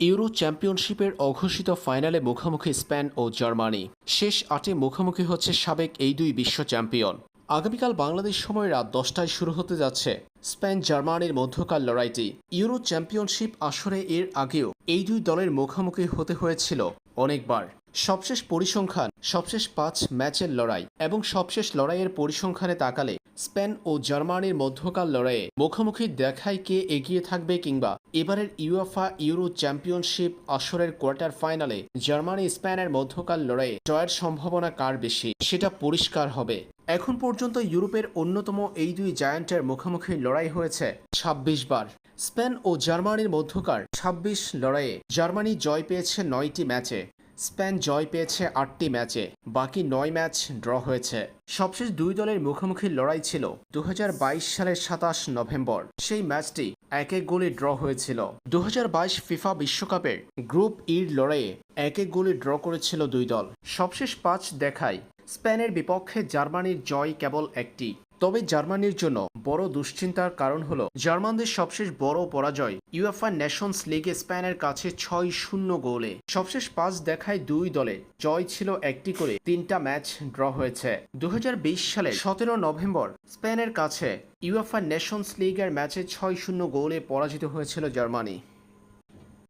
Euro চ্যাম্পিয়নশিপের অঘোষিত ফাইনালে মুখোমুখি স্পেন ও জার্মানি। শেষ আটে মুখোমুখি হচ্ছে সাবেক এই দুই বিশ্ব চ্যাম্পিয়ন। আগামীকাল বাংলাদেশ সময় রাত দশটায় শুরু হতে যাচ্ছে স্পেন জার্মানির মধ্যকার লড়াইটি। ইউরো চ্যাম্পিয়নশিপ আসরে এর আগেও এই দুই দলের মুখোমুখি হতে হয়েছিল অনেকবার। সবশেষ পরিসংখ্যান, সবশেষ পাঁচ ম্যাচের লড়াই এবং সবশেষ লড়াইয়ের পরিসংখ্যানে তাকালে স্পেন ও জার্মানির মধ্যকার লড়াইয়ে মুখোমুখি দেখায় কে এগিয়ে থাকবে কিংবা এবারের ইউএফা ইউরো চ্যাম্পিয়নশিপ আসরের কোয়ার্টার ফাইনালে জার্মানি স্পেনের মধ্যকার লড়াইয়ে জয়ের সম্ভাবনা কার বেশি, সেটা পরিষ্কার হবে। এখন পর্যন্ত ইউরোপের অন্যতম এই দুই জায়ান্টের মুখোমুখি লড়াই হয়েছে ২৬ বার। স্পেন ও জার্মানির মধ্যকার ২৬ লড়াইয়ে জার্মানি জয় পেয়েছে নয়টি ম্যাচে। স্পেন জয় পেয়েছে আটটি ম্যাচে, বাকি নয় ম্যাচ ড্র হয়েছে। সবশেষ দুই দলের মুখোমুখি লড়াই ছিল দু হাজার বাইশ সালের সাতাশ নভেম্বর। সেই ম্যাচটি এক এক গোলে ড্র হয়েছিল। দু হাজার বাইশ ফিফা বিশ্বকাপের গ্রুপ ইর লড়াইয়ে এক এক গোলে ড্র করেছিল দুই দল। সবশেষ পাঁচ দেখায় স্পেনের বিপক্ষে জার্মানির জয় কেবল একটি। তবে জার্মানির জন্য বড় দুশ্চিন্তার কারণ হল, জার্মানদের সবশেষ বড় পরাজয় ইউএফআ নেশনস লিগে স্পেনের কাছে ছয় শূন্য গোলে। সবশেষ পাঁচ দেখায় দুই দলে জয় ছিল একটি করে, তিনটা ম্যাচ ড্র হয়েছে। দু সালে সতেরো নভেম্বর স্পেনের কাছে ইউএফআ নেশনস লিগের ম্যাচে ছয় শূন্য গোলে পরাজিত হয়েছিল জার্মানি।